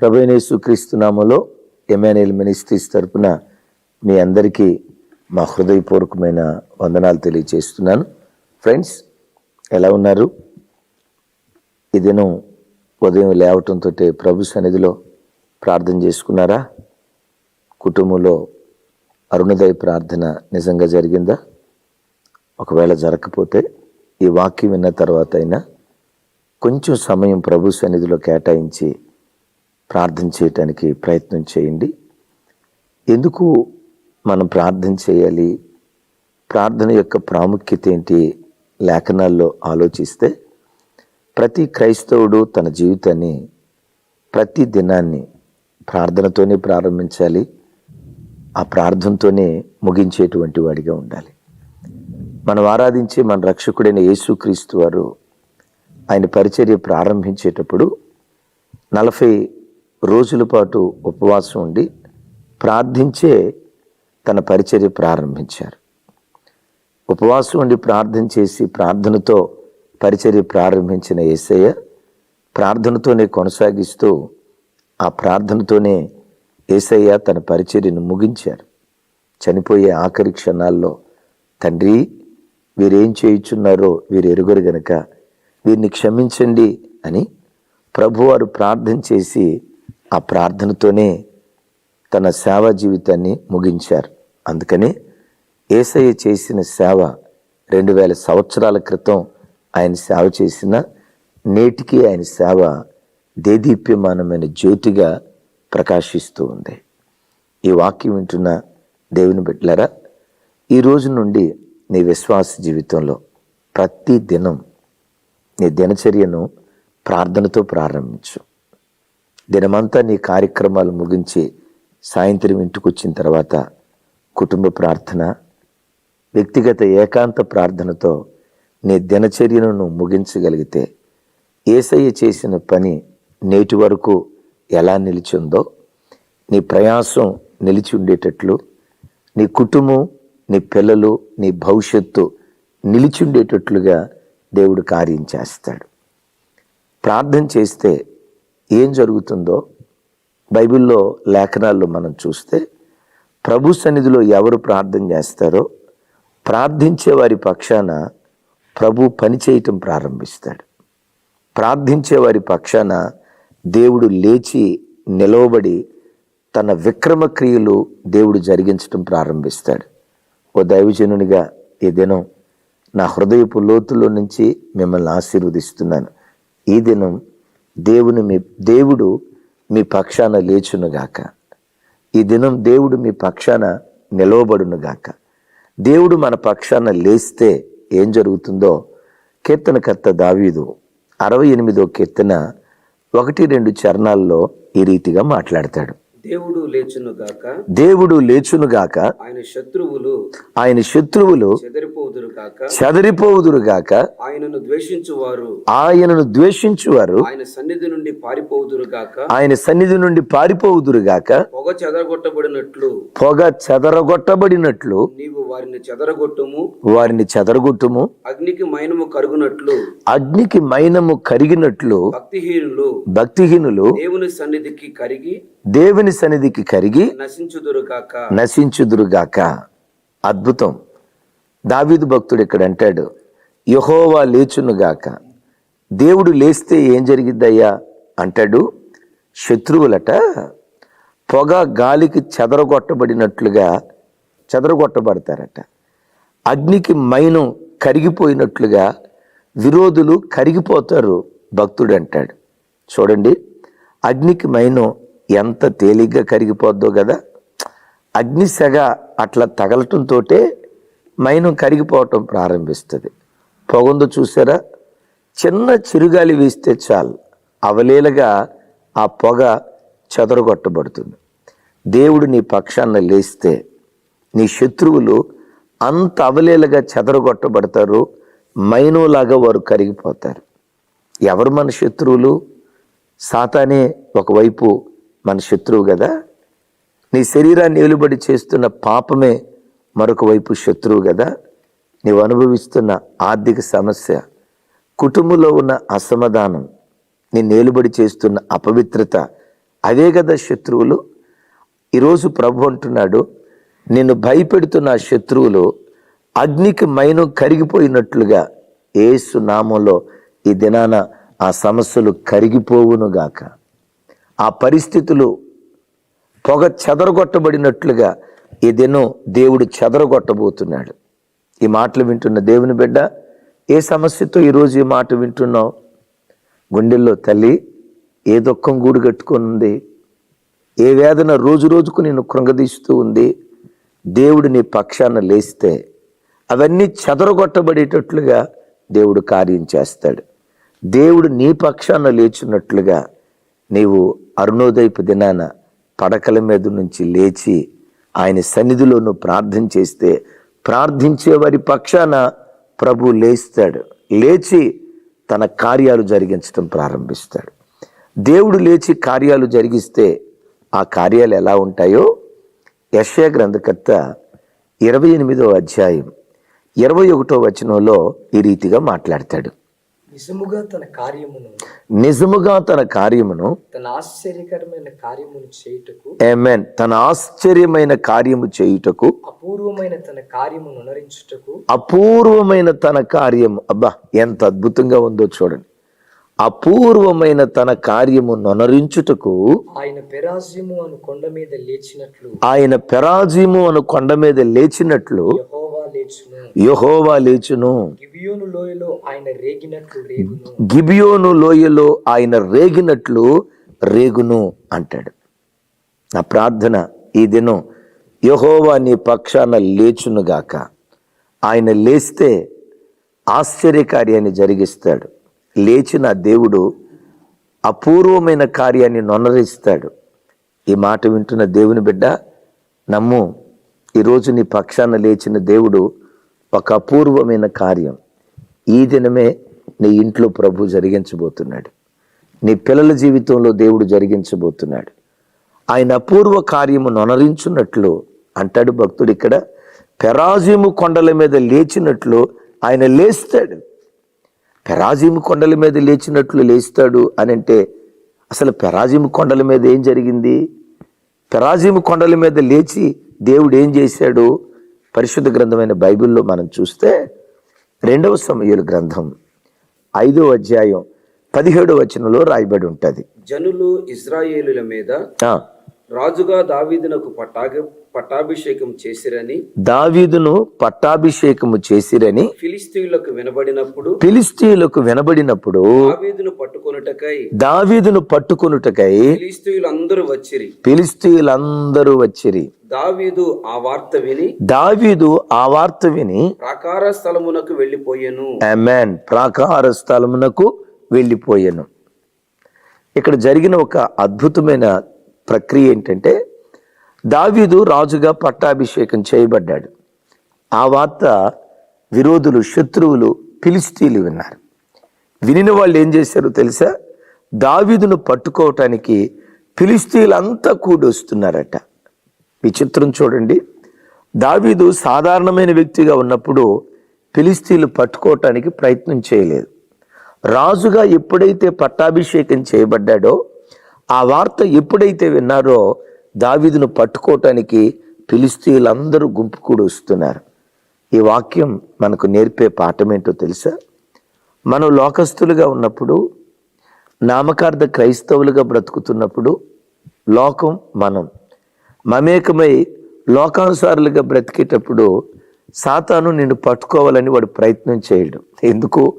ప్రభైనేసు క్రీస్తునామలో ఎమానుయల్ ministries తరపున మీ అందరికీ మా హృదయపూర్వకమైన వందనాలు తెలియజేస్తున్నాను. ఫ్రెండ్స్ ఎలా ఉన్నారు? ఈ దినం ఉదయం లేవటంతో ప్రభు సన్నిధిలో ప్రార్థన చేసుకున్నారా? కుటుంబంలో అరుణోదయ ప్రార్థన నిజంగా జరిగిందా? ఒకవేళ జరగకపోతే ఈ వాక్యం విన్న తర్వాత అయినా కొంచెం సమయం ప్రభు సన్నిధిలో కేటాయించి ప్రార్థన చేయటానికి ప్రయత్నం చేయండి. ఎందుకు మనం ప్రార్థన చేయాలి? ప్రార్థన యొక్క ప్రాముఖ్యత ఏంటి? లేఖనాల్లో ఆలోచిస్తే ప్రతి క్రైస్తవుడు తన జీవితాన్ని ప్రతి దినాన్ని ప్రార్థనతోనే ప్రారంభించాలి. ఆ ప్రార్థనతోనే ముగించేటువంటి వాడిగా ఉండాలి. మనం ఆరాధించే మన రక్షకుడైన యేసుక్రీస్తు వారు ఆయన పరిచర్య ప్రారంభించేటప్పుడు నలభై రోజుల పాటు ఉపవాసం ఉండి ప్రార్థించే తన పరిచర్య ప్రారంభించారు. ఉపవాసం ఉండి ప్రార్థన చేసి ప్రార్థనతో పరిచర్య ప్రారంభించిన ఏసయ్య ప్రార్థనతోనే కొనసాగిస్తూ ఆ ప్రార్థనతోనే ఏసయ్య తన పరిచర్యను ముగించారు. చనిపోయే ఆఖరి క్షణాల్లో తండ్రి వీరేం చేయుచున్నారో వీరు ఎరుగరు గనక వీరిని క్షమించండి అని ప్రభువారు ప్రార్థన చేసి ఆ ప్రార్థనతోనే తన సేవా జీవితాన్ని ముగించారు. అందుకనే ఏసయ్య చేసిన సేవ రెండు వేల సంవత్సరాల క్రితం ఆయన సేవ చేసిన నేటికి ఆయన సేవ దేదీప్యమానమైన జ్యోతిగా ప్రకాశిస్తూ ఉంది. ఈ వాక్యం వింటున్న దేవుని బిడ్డలారా ఈ రోజు నుండి నీ విశ్వాస జీవితంలో ప్రతి దినం నీ దినచర్యను ప్రార్థనతో ప్రారంభించు. దినమంతా నీ కార్యక్రమాలు ముగించి సాయంత్రం ఇంటికి వచ్చిన తర్వాత కుటుంబ ప్రార్థన వ్యక్తిగత ఏకాంత ప్రార్థనతో నీ దినచర్యను నువ్వు ముగించగలిగితే ఏసయ్య చేసిన పని నేటి వరకు ఎలా నిలిచిందో నీ ప్రయాసం నిలిచి ఉండేటట్లు నీ కుటుంబం నీ పిల్లలు నీ భవిష్యత్తు నిలిచి ఉండేటట్లుగా దేవుడు కార్యం చేస్తాడు. ప్రార్థన చేస్తే ఏం జరుగుతుందో బైబిల్లో లేఖనాల్లో మనం చూస్తే ప్రభు సన్నిధిలో ఎవరు ప్రార్థన చేస్తారో ప్రార్థించే వారి పక్షాన ప్రభు పని చేయటం ప్రారంభిస్తాడు. ప్రార్థించే వారి పక్షాన దేవుడు లేచి నిలవబడి తన విక్రమ క్రియలు దేవుడు జరిగించటం ప్రారంభిస్తాడు. ఓ దైవజనునిగా ఈ దినం నా హృదయపు లోతులో నుంచి మిమ్మల్ని ఆశీర్వదిస్తున్నాను. ఈ దినం దేవుని మీ దేవుడు మీ పక్షాన లేచునుగాక. ఈ దినం దేవుడు మీ పక్షాన నిలవబడునుగాక. దేవుడు మన పక్షాన లేస్తే ఏం జరుగుతుందో కీర్తనకర్త దావీదు అరవై ఎనిమిదో కీర్తన ఒకటి రెండు చరణాల్లో ఈ రీతిగా మాట్లాడతాడు. దేవుడు లేచును గాక. దేవుడు లేచునుగాక ఆయన శత్రువులు ఆయన శత్రువులు చెదరిపోదురు గాక. చెదరిపోవుదురుగాక ఆయనను ద్వేషించువారు. ఆయనను ద్వేషించువారు. ఆయన సన్నిధి నుండి పారిపోదురు గాక. ఆయన సన్నిధి నుండి పారిపోవుదురుగాక పొగ చెదరగొట్టబడినట్లు. పొగ చెదరగొట్టబడినట్లు. నీవు వారిని చెదరగొట్టుము. వారిని చెదరగొట్టుము. అగ్నికి మైనము కరుగునట్లు. అగ్నికి మైనము కరిగినట్లు భక్తిహీనులు. భక్తిహీనులు దేవుని సన్నిధికి కరిగి దేవుని సన్నిధికి కరిగి నశించుదురు గాక నశించుదురుగాక. అద్భుతం. దావీదు భక్తుడు ఇక్కడ అంటాడు యహోవా లేచునుగాక. దేవుడు లేస్తే ఏం జరిగిద్దయ్యా? అంటాడు శత్రువులట పొగ గాలికి చెదరగొట్టబడినట్లుగా చెదరగొట్టబడతారట. అగ్నికి మైనం కరిగిపోయినట్లుగా విరోధులు కరిగిపోతారు భక్తుడు అంటాడు చూడండి అగ్నికి మైనం ఎంత తేలిగ్గా కరిగిపోద్దో కదా అగ్ని సెగ అట్లా తగలటంతో మైనం కరిగిపోవటం ప్రారంభిస్తుంది. పొగందు చూసారా? చిన్న చిరుగాలి వీస్తే చాలు. అవలీలగా ఆ పొగ చెదరగొట్టబడుతుంది. దేవుడు నీ పక్షాన లేస్తే నీ శత్రువులు అంత అవలీలగా చెదరగొట్టబడతారు మైనోలాగా వారు కరిగిపోతారు. ఎవరు మన శత్రువులు? సాతానే ఒకవైపు మన శత్రువు కదా. నీ శరీరాన్ని వెలుబడి చేస్తున్న పాపమే మరొక వైపు శత్రువు కదా. నీవు అనుభవిస్తున్న ఆర్థిక సమస్య కుటుంబంలో ఉన్న అసమాధానం నీ నేలుబడి చేస్తున్న అపవిత్రత అవే కదా శత్రువులు. ఈరోజు ప్రభు అంటున్నాడు నిన్ను భయపెడుతున్న శత్రువులు అగ్నికి మైను కరిగిపోయినట్లుగా ఏసు నామంలో ఈ దినాన ఆ సమస్యలు కరిగిపోవునుగాక ఆ పరిస్థితులు పొగ చెదరగొట్టబడినట్లుగా ఈ దినం దేవుడు చెదరగొట్టబోతున్నాడు. ఈ మాటలు వింటున్న దేవుని బిడ్డ ఏ సమస్యతో ఈరోజు ఈ మాట వింటున్నావు? గుండెల్లో తల్లి ఏ దుఃఖం గూడు కట్టుకొని ఉంది? ఏ వేదన రోజు రోజుకు నేను కృంగదీస్తూ ఉంది? దేవుడు నీ పక్షాన లేస్తే అవన్నీ చెదరగొట్టబడేటట్లుగా దేవుడు కార్యం చేస్తాడు. దేవుడు నీ పక్షాన లేచినట్లుగా నీవు అరుణోదయపు దినాన పడకల మీద నుంచి లేచి ఆయన సన్నిధిలో నువ్వు ప్రార్థన చేస్తే ప్రార్థించే వారి పక్షాన ప్రభు లేస్తాడు. లేచి తన కార్యాలు జరిగించడం ప్రారంభిస్తాడు. దేవుడు లేచి కార్యాలు జరిగిస్తే ఆ కార్యాలు ఎలా ఉంటాయో యశ్యా గ్రంథకర్త ఇరవై ఎనిమిదో అధ్యాయం ఇరవై ఒకటో వచనంలో ఈ రీతిగా మాట్లాడతాడు. నిజముగా తన కార్యమును నిజముగా తన కార్యమును తన ఆశ్చర్యకరమైన కార్యమును చేయుటకు ఏమెన్ తన ఆశ్చర్యమైన కార్యము చేయుటకు అపూర్వమైన తన కార్యమును నరించుటకు అపూర్వమైన తన కార్యము. అబ్బా ఎంత అద్భుతంగా ఉందో చూడండి. అపూర్వమైన తన కార్యము నొనరించుటకు ఆయన పెరాజ్యము అను కొండ మీద లేచినట్లు. ఆయన పెరాజీము అను కొండ మీద లేచినట్లు యెహోవా లేచును. యహోవా లేచును. గిబియోను లోయలో ఆయన రేగినట్లు రేగును. గిబియోను లోయలో ఆయన రేగినట్లు రేగును అంటాడు. నా ప్రార్థన ఈ దినం యహోవా నీ పక్షాన లేచునుగాక. ఆయన లేస్తే ఆశ్చర్యకార్యాన్ని జరిగిస్తాడు. లేచిన దేవుడు అపూర్వమైన కార్యాన్ని నొనరిస్తాడు. ఈ మాట వింటున్న దేవుని బిడ్డ నమ్ము ఈరోజు నీ పక్షాన లేచిన దేవుడు ఒక అపూర్వమైన కార్యం. ఈ దినమే నీ ఇంట్లో ప్రభు జరిగించబోతున్నాడు. నీ పిల్లల జీవితంలో దేవుడు జరిగించబోతున్నాడు. ఆయన అపూర్వ కార్యము నొనరించున్నట్లు అంటాడు భక్తుడు ఇక్కడ. పెరాజిము కొండల మీద లేచినట్లు ఆయన లేస్తాడు. పెరాజిము కొండల మీద లేచినట్లు లేస్తాడు అని అంటే అసలు పెరాజిము కొండల మీద ఏం జరిగింది? పెరాజిము కొండల మీద లేచి దేవుడు ఏం చేశాడు? పరిశుద్ధ గ్రంథమైన బైబిల్లో మనం చూస్తే రెండవ సమయాల గ్రంథం ఐదో అధ్యాయం పదిహేడో వచనంలో రాయబడి ఉంటుంది. జనులు ఇజ్రాయేలుల మీద రాజుగా దావీదునకు పట్టాగ పట్టాభిషేకం చేసిరని దావీదును పట్టాభిషేకము చేసిరని ఫిలిస్తీయులకు వినబడినప్పుడు ఫిలిస్తీయులకు వినబడినప్పుడు దావీదును పట్టుకొనుటకై దావీదును పట్టుకొనుటకై ఫిలిస్తీయులు అందరూ వచ్చిరి. ఫిలిస్తీయులందరూ వచ్చిరి. దావీదు ఆ వార్త విని దావీదు ఆ వార్త విని ప్రాకార స్థలమునకు వెళ్ళిపోయెను. అమెన్ ప్రాకార స్థలమునకు వెళ్ళిపోయాను. ఇక్కడ జరిగిన ఒక అద్భుతమైన ప్రక్రియ ఏంటంటే దావీదు రాజుగా పట్టాభిషేకం చేయబడ్డాడు. ఆ వార్త విరోధులు శత్రువులు ఫిలిస్తీన్లు విన్నారు. వినిన వాళ్ళు ఏం చేశారో తెలుసా? దావీదును పట్టుకోవటానికి ఫిలిస్తీన్లంతా కూడి వస్తున్నారట విచిత్రం చూడండి. దావీదు సాధారణమైన వ్యక్తిగా ఉన్నప్పుడు ఫిలిస్తీన్లు పట్టుకోవటానికి ప్రయత్నం చేయలేదు. రాజుగా ఎప్పుడైతే పట్టాభిషేకం చేయబడ్డాడో ఆ వార్త ఎప్పుడైతే విన్నారో దావీదును పట్టుకోవటానికి ఫిలిస్తీన్లందరూ గుంపు కూడా వస్తున్నారు. ఈ వాక్యం మనకు నేర్పే పాఠం ఏంటో తెలుసా? మనం లోకస్తులుగా ఉన్నప్పుడు నామకార్థ క్రైస్తవులుగా బ్రతుకుతున్నప్పుడు లోకం మనం. మమేకమై లోకానుసారులుగా బ్రతికేటప్పుడు సాతాను నిన్ను పట్టుకోవాలని వాడు ప్రయత్నం చేయడు. ఎందుకు?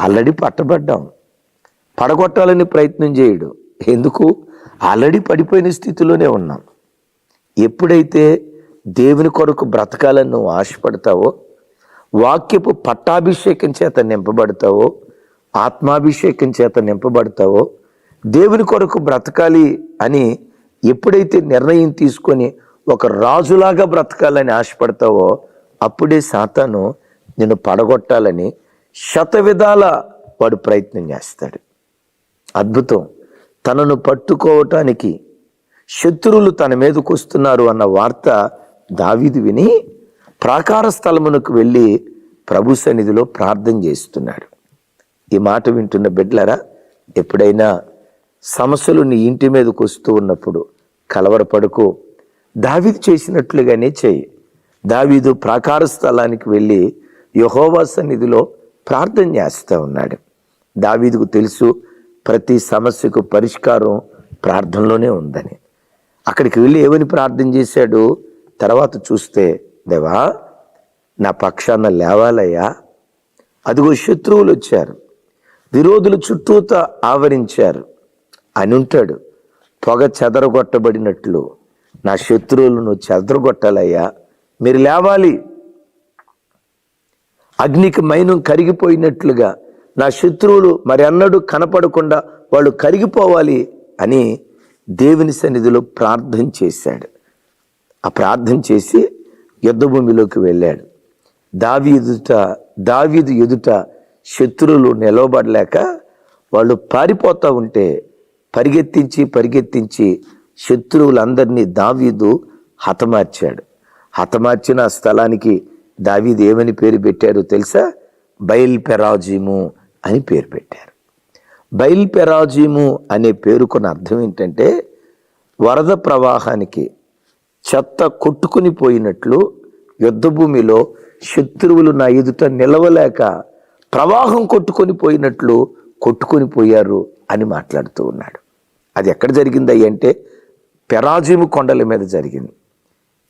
ఆల్రెడీ పట్టబడ్డాం. పడగొట్టాలని ప్రయత్నం చేయడు. ఎందుకు? ఆల్రెడీ పడిపోయిన స్థితిలోనే ఉన్నాం. ఎప్పుడైతే దేవుని కొరకు బ్రతకాలని నువ్వు ఆశపడతావో వాక్యపు పట్టాభిషేకం చేత నింపబడతావో ఆత్మాభిషేకం చేత నింపబడతావో దేవుని కొరకు బ్రతకాలి అని ఎప్పుడైతే నిర్ణయం తీసుకొని ఒక రాజులాగా బ్రతకాలని ఆశపడతావో అప్పుడే సాతాను నిన్ను పడగొట్టాలని శత విధాల వాడు ప్రయత్నం చేస్తాడు. అద్భుతం. తనను పట్టుకోవటానికి శత్రువులు తన మీదకు వస్తున్నారు అన్న వార్త దావీదు విని ప్రాకార స్థలమునకు వెళ్ళి ప్రభు సన్నిధిలో ప్రార్థన చేస్తున్నాడు. ఈ మాట వింటున్న బిడ్లరా ఎప్పుడైనా సమస్యలు నీ ఇంటి మీదకు వస్తూ ఉన్నప్పుడు కలవరపడుకో. దావీదు చేసినట్లుగానే చేయి. దావీదు ప్రాకార స్థలానికి వెళ్ళి యహోవా సన్నిధిలో ప్రార్థన చేస్తూ ఉన్నాడు. దావీదుకు తెలుసు ప్రతి సమస్యకు పరిష్కారం ప్రార్థనలోనే ఉందని. అక్కడికి వెళ్ళి ఏమని ప్రార్థన చేశాడు? తర్వాత చూస్తే దేవా నా పక్షాన లేవాలయ్యా. అదిగో శత్రువులు వచ్చారు. విరోధులు చుట్టూత ఆవరించారు. అని ఉంటాడు పొగ చెదరగొట్టబడినట్లు. నా శత్రువులను చెదరగొట్టాలయ్యా. మీరు లేవాలి. అగ్నికి మైనం కరిగిపోయినట్లుగా నా శత్రువులు మరి అన్నడు కనపడకుండా వాళ్ళు కరిగిపోవాలి అని దేవుని సన్నిధిలో ప్రార్థన చేశాడు. ఆ ప్రార్థన చేసి యుద్ధభూమిలోకి వెళ్ళాడు. దావి ఎదుట దావీదు ఎదుట శత్రువులు నిలవబడలేక వాళ్ళు పారిపోతూ ఉంటే పరిగెత్తించి పరిగెత్తించి శత్రువులందరినీ దావీదు హతమార్చాడు. హతమార్చిన స్థలానికి దావీదు ఏమని పేరు పెట్టారో తెలుసా? బయల్ పెరాజీము అని పేరు పెట్టారు. బైల్ పెరాజీము అనే పేరుకున్న అర్థం ఏంటంటే వరద ప్రవాహానికి చెత్త కొట్టుకుని పోయినట్లు యుద్ధభూమిలో శత్రువులు నా ఎదుట నిలవలేక ప్రవాహం కొట్టుకొని పోయినట్లు కొట్టుకొని పోయారు అని మాట్లాడుతూ ఉన్నాడు. అది ఎక్కడ జరిగింది అయ్యి అంటే పెరాజీము కొండల మీద జరిగింది.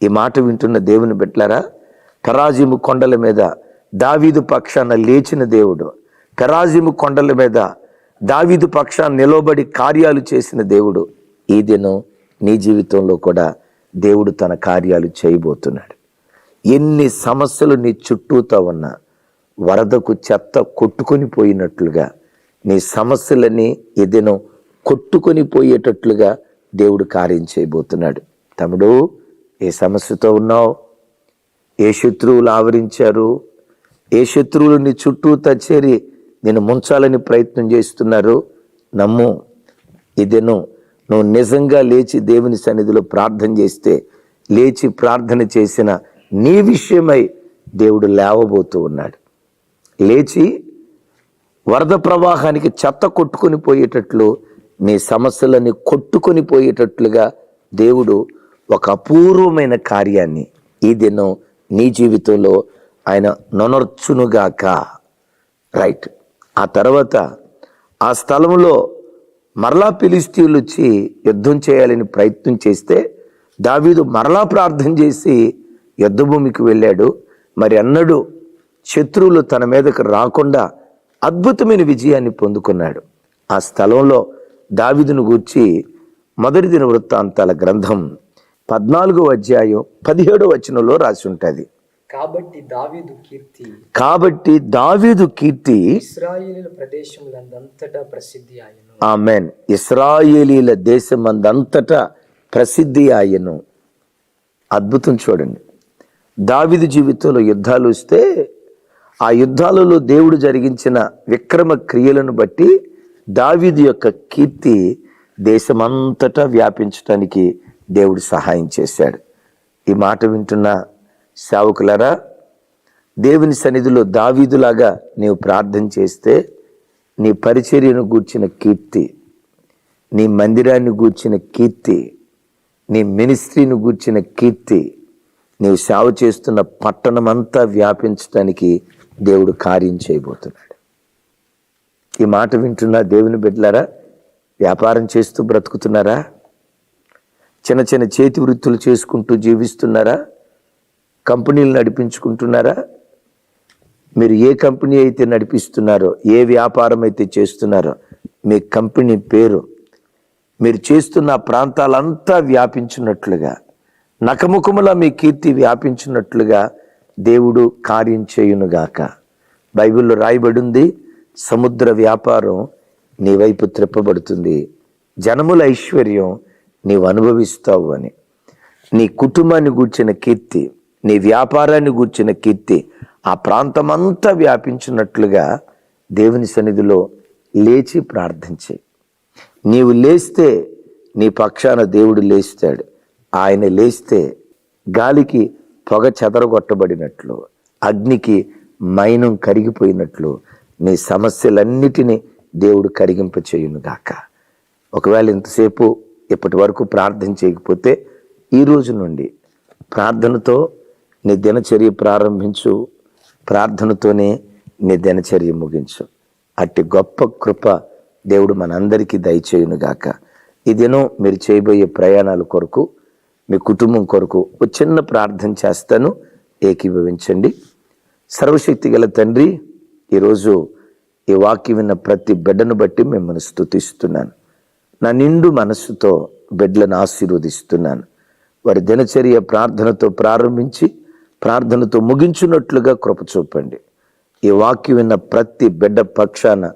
ఈ మాట వింటున్న దేవుని బిడ్డలారా పెరాజీము కొండల మీద దావీదు పక్షాన లేచిన దేవుడు పెరాజీము కొండల మీద దావీదు పక్షాన్ని నిలబడి కార్యాలు చేసిన దేవుడు. ఈ దినం నీ జీవితంలో కూడా దేవుడు తన కార్యాలు చేయబోతున్నాడు. ఎన్ని సమస్యలు నీ చుట్టూతో ఉన్నా వరదకు చెత్త కొట్టుకొని పోయినట్లుగా నీ సమస్యలని ఈ దినం కొట్టుకొని పోయేటట్లుగా దేవుడు కార్యం చేయబోతున్నాడు. తమ్ముడు ఏ సమస్యతో ఉన్నావు? ఏ శత్రువులు ఆవరించారు? ఏ శత్రువులు నీ చుట్టూ చేరి నేను ముంచాలని ప్రయత్నం చేస్తున్నారు నమ్ము. ఇదేను నువ్వు నిజంగా లేచి దేవుని సన్నిధిలో ప్రార్థన చేస్తే లేచి ప్రార్థన చేసిన నీ విషయమై దేవుడు లేవబోతూ ఉన్నాడు. లేచి వరద ప్రవాహానికి చెత్త కొట్టుకొని పోయేటట్లు నీ సమస్యలని కొట్టుకొని పోయేటట్లుగా దేవుడు ఒక అపూర్వమైన కార్యాన్ని ఈ దినం నీ జీవితంలో ఆయన నొనర్చునుగాక. రైట్. ఆ తర్వాత ఆ స్థలంలో మరలా పిలిస్తీన్లు వచ్చి యుద్ధం చేయాలని ప్రయత్నం చేస్తే దావీదు మరలా ప్రార్థన చేసి యుద్ధభూమికి వెళ్ళాడు. మరి అన్నడు శత్రువులు తన మీదకు రాకుండా అద్భుతమైన విజయాన్ని పొందుకున్నాడు. ఆ స్థలంలో దావీదును గూర్చి మొదటి దిన వృత్తాంతాల గ్రంథం పద్నాలుగో అధ్యాయం పదిహేడో వచనంలో రాసి ఉంటుంది. కాబట్టి దావీదు కీర్తి కాబట్టి దావీదు కీర్తి ఇస్రాయేలీల ప్రదేశములందంతటా ప్రసిద్ధి ఆయను ఆమెన్. ఇస్రాయేలీల దేశమందంతటా ప్రసిద్ధి ఆయను అద్భుతం చూడండి. దావిదు జీవితంలో యుద్ధాలు వస్తే ఆ యుద్ధాలలో దేవుడు జరిగించిన విక్రమ క్రియలను బట్టి దావీదు యొక్క కీర్తి దేశమంతటా వ్యాపించడానికి దేవుడు సహాయం చేశాడు. ఈ మాట వింటున్న సేవకులరా దేవుని సన్నిధిలో దావీదులాగా నీవు ప్రార్థన చేస్తే నీ పరిచర్యను గూర్చిన కీర్తి నీ మందిరాన్ని గూర్చిన కీర్తి నీ మినిస్ట్రీని గూర్చిన కీర్తి నీవు సేవ చేస్తున్న పట్టణమంతా వ్యాపించడానికి దేవుడు కార్యం చేయబోతున్నాడు. ఈ మాట వింటున్న దేవుని బిడ్డలారా వ్యాపారం చేస్తూ బ్రతుకుతున్నారా? చిన్న చిన్న చేతి వృత్తులు చేసుకుంటూ జీవిస్తున్నారా? కంపెనీలు నడిపించుకుంటున్నారా? మీరు ఏ కంపెనీ అయితే నడిపిస్తున్నారో ఏ వ్యాపారం అయితే చేస్తున్నారో మీ కంపెనీ పేరు మీరు చేస్తున్న ప్రాంతాలంతా వ్యాపించినట్లుగా నకముఖములా మీ కీర్తి వ్యాపించినట్లుగా దేవుడు కార్యం చేయునుగాక. బైబిల్లో రాయబడింది సముద్ర వ్యాపారం నీ వైపు త్రిప్పబడుతుంది జనముల ఐశ్వర్యం నీవు అనుభవిస్తావు అని. నీ కుటుంబాన్ని గూర్చిన కీర్తి నీ వ్యాపారాన్ని గూర్చిన కీర్తి ఆ ప్రాంతమంతా వ్యాపించినట్లుగా దేవుని సన్నిధిలో లేచి ప్రార్థించే. నీవు లేస్తే నీ పక్షాన దేవుడు లేస్తాడు. ఆయన లేస్తే గాలికి పొగ చెదరగొట్టబడినట్లు అగ్నికి మైనం కరిగిపోయినట్లు నీ సమస్యలన్నిటినీ దేవుడు కరిగింప చేయునుగాక ఒకవేళ ఇంతసేపు ఇప్పటి వరకు ప్రార్థన చేయకపోతే ఈ రోజు నుండి ప్రార్థనతో నీ దినచర్య ప్రారంభించు. ప్రార్థనతోనే నీ దినచర్య ముగించు. అట్టి గొప్ప కృప దేవుడు మనందరికీ దయచేయునుగాక. ఈ దినం మీరు చేయబోయే ప్రయాణాల కొరకు మీ కుటుంబం కొరకు ఒక చిన్న ప్రార్థన చేస్తాను. ఏకీభవించండి. సర్వశక్తి గల తండ్రి ఈరోజు ఈ వాక్యం విన్న ప్రతి బిడ్డను బట్టి మిమ్మల్ని స్థుతిస్తున్నాను నా నిండు మనస్సుతో బిడ్డలను ఆశీర్వదిస్తున్నాను. వారి దినచర్య ప్రార్థనతో ప్రారంభించి ప్రార్థనతో ముగించున్నట్లుగా కృప చూపండి. ఈ వాక్యం విన్న ప్రతి బిడ్డ పక్షాన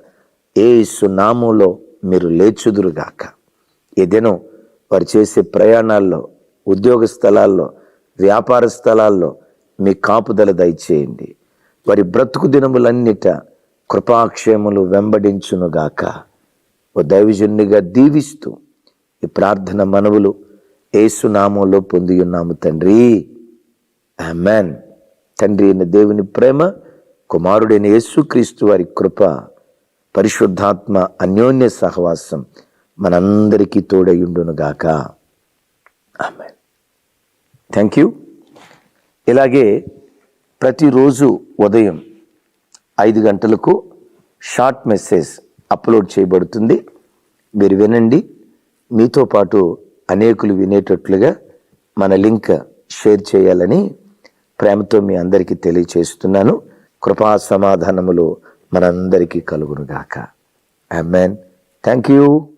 ఏ నామంలో మీరు లేచుదురుగాక. ఈ దినం వారు చేసే ప్రయాణాల్లో ఉద్యోగ స్థలాల్లో వ్యాపార స్థలాల్లో మీ కాపుదల దయచేయండి. వారి బ్రతుకు దినములన్నిట కృపాక్షేములు వెంబడించునుగాక. ఓ దైవజనునిగా దీవిస్తూ ఈ ప్రార్థన మనవులు ఏసునామంలో పొంది ఉన్నాము తండ్రి. ఆమెన్. తండ్రి అయిన దేవుని ప్రేమ కుమారుడైన యేసుక్రీస్తు వారి కృప పరిశుద్ధాత్మ అన్యోన్య సహవాసం మనందరికీ తోడయుండునుగాక. ఆమె థ్యాంక్ యూ. ఇలాగే ప్రతిరోజు ఉదయం ఐదు గంటలకు షార్ట్ మెసేజ్ అప్లోడ్ చేయబడుతుంది. మీరు వినండి. మీతో పాటు అనేకులు వినేటట్లుగా మన లింక్ షేర్ చేయాలని ప్రేమతో మీ అందరికీ తెలియచేస్తున్నాను. కృపా సమాధానములు మనందరికీ కలుగునుగాక. Men thank you